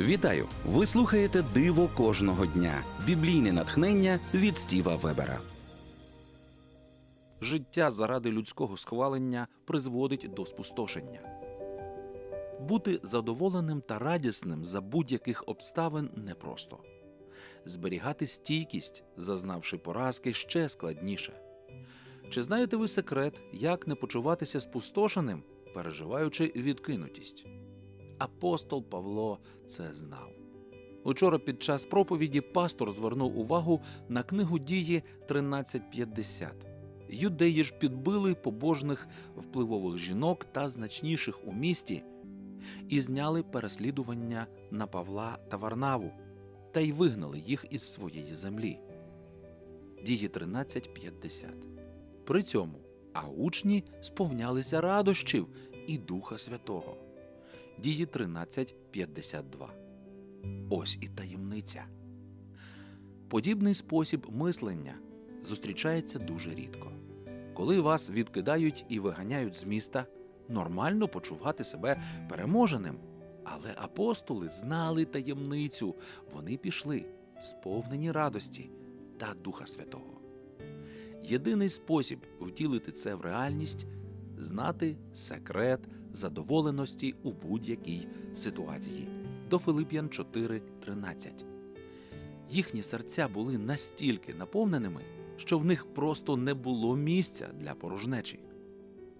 Вітаю! Ви слухаєте Диво кожного дня. Біблійне натхнення від Стіва Вебера. Життя заради людського схвалення призводить до спустошення. Бути задоволеним та радісним за будь-яких обставин непросто. Зберігати стійкість, зазнавши поразки, ще складніше. Чи знаєте ви секрет, як не почуватися спустошеним, переживаючи відкинутість? Апостол Павло це знав. Учора під час проповіді пастор звернув увагу на книгу дії 1350. Юдеї ж підбили побожних впливових жінок та значніших у місті і зняли переслідування на Павла та Варнаву та й вигнали їх із своєї землі. Дії 1350. При цьому а учні сповнялися радощів і Духа Святого. Дії 13.52. Ось і таємниця. Подібний спосіб мислення зустрічається дуже рідко. Коли вас відкидають і виганяють з міста, нормально почувати себе переможеним. Але апостоли знали таємницю, вони пішли, сповнені радості та Духа Святого. Єдиний спосіб втілити це в реальність знати секрет задоволеності у будь-якій ситуації. До Филип'ян 4.13. Їхні серця були настільки наповненими, що в них просто не було місця для порожнечі.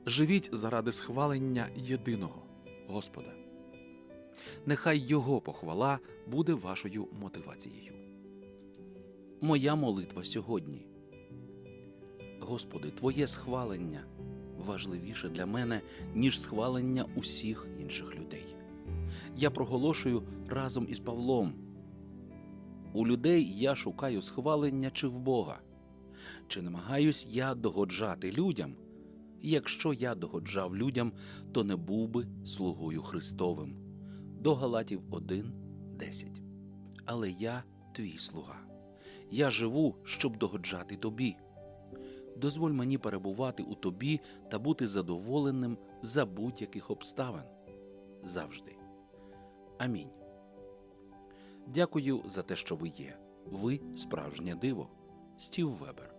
Живіть заради схвалення єдиного Господа. Нехай Його похвала буде вашою мотивацією. Моя молитва сьогодні. Господи, Твоє схвалення важливіше для мене, ніж схвалення усіх інших людей. Я проголошую разом із Павлом. У людей я шукаю схвалення чи в Бога. Чи намагаюсь я догоджати людям? Якщо я догоджав людям, то не був би слугою Христовим. До Галатів 1.10. Але я твій слуга. Я живу, щоб догоджати тобі дозволь мені перебувати у тобі та бути задоволеним за будь-яких обставин завжди. Амінь. Дякую за те, що ви є. Ви справжнє диво. Стів Вебер.